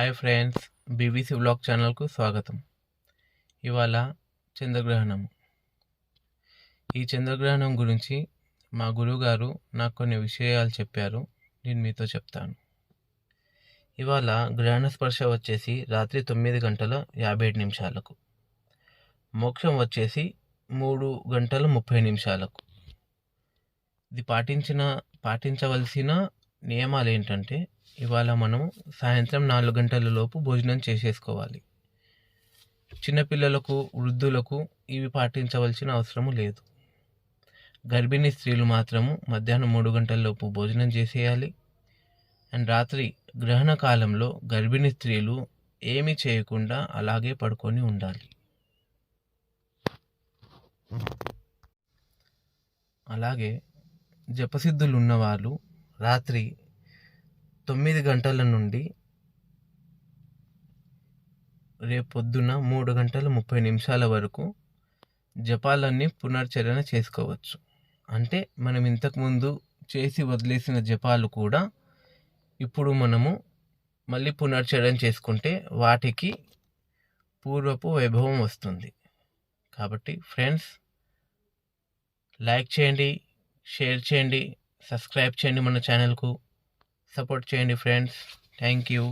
Hi friends BBC blog ఛానల్కు స్వాగతం ఇవాళ చంద్రగ్రహణం ఈ చంద్రగ్రహణం గురించి మా గురువుగారు నాకు కొన్ని విషయాలు చెప్పారు నేను మీతో చెప్తాను ఇవాళ గ్రహణ స్పర్శ వచ్చేసి రాత్రి తొమ్మిది గంటల యాభై ఏడు నిమిషాలకు మోక్షం వచ్చేసి మూడు గంటల ముప్పై నిమిషాలకు ఇది పాటించిన పాటించవలసిన నియమాలు ఏంటంటే ఇవాళ మనం సాయంత్రం నాలుగు గంటల లోపు భోజనం చేసేసుకోవాలి. చిన్నపిల్లలకు వృద్ధులకు ఇవి పాటించవలసిన అవసరము లేదు. గర్భిణీ స్త్రీలు మాత్రము మధ్యాహ్నం మూడు గంటలలోపు భోజనం చేసేయాలి. అండ్ రాత్రి గ్రహణ కాలంలో గర్భిణీ స్త్రీలు ఏమీ చేయకుండా అలాగే పడుకొని ఉండాలి. అలాగే జపసిద్ధులు ఉన్నవాళ్ళు రాత్రి తొమ్మిది గంటల నుండి రేపొద్దున మూడు గంటల ముప్పై నిమిషాల వరకు జపాలన్నీ పునర్చరణ చేసుకోవచ్చు. అంటే మనం ఇంతకుముందు చేసి వదిలేసిన జపాలు కూడా ఇప్పుడు మనము మళ్ళీ పునర్చరణ చేసుకుంటే వాటికి పూర్వపు వైభవం వస్తుంది. కాబట్టి ఫ్రెండ్స్ లైక్ చేయండి షేర్ చేయండి. సబ్స్క్రైబ్ చేయండి మన ఛానల్కు సపోర్ట్ చేయండి ఫ్రెండ్స్ థ్యాంక్ యూ